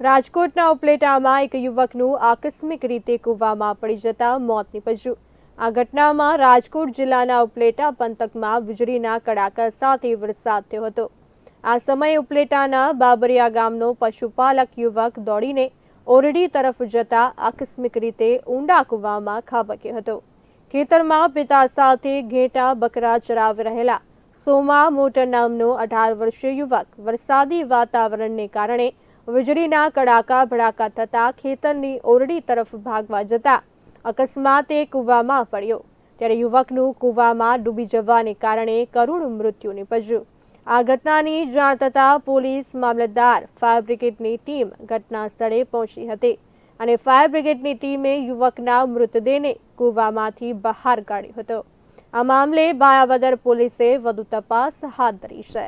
રાજકોટના ઉપલેટામાં એક યુવકનું આકસ્મિક રીતે કૂવામાં પડી જતા મોત નીપજ્યું. આ ઘટનામાં રાજકોટ જિલ્લાના ઉપલેટા પંથકમાં વીજળીના કડાકા સાથે વરસાદ થયો હતો. આ સમયે ઉપલેટાના બાબરિયા ગામનો પશુપાલક યુવક દોડીને ઓરડી તરફ જતા આકસ્મિક રીતે ઊંડા કૂવામાં ખાબક્યો હતો. ખેતરમાં પિતા સાથે ઘેટા બકરા ચરાવી રહેલા સોમા મોટર નામનો અઢાર વર્ષીય યુવક વરસાદી વાતાવરણને કારણે વીજળીના કડાકા ભડાકા થતા ખેતરની ઓરડી તરફ ભાગવા જતા અકસ્માતે કૂવામાં પડ્યો. ત્યારે યુવકનું કૂવામાં ડૂબી જવાને કારણે કરુણ મૃત્યુ નીપજ્યું. આ ઘટનાની જાણ થતાં પોલીસ મામલતદાર, ફાયર બ્રિગેડની ટીમ ઘટના સ્થળે પહોંચી હતી અને ફાયર બ્રિગેડની ટીમે યુવકના મૃતદેહને કૂવામાંથી બહાર કાઢ્યો હતો. આ મામલે બાયાવદર પોલીસે વધુ તપાસ હાથ ધરી છે.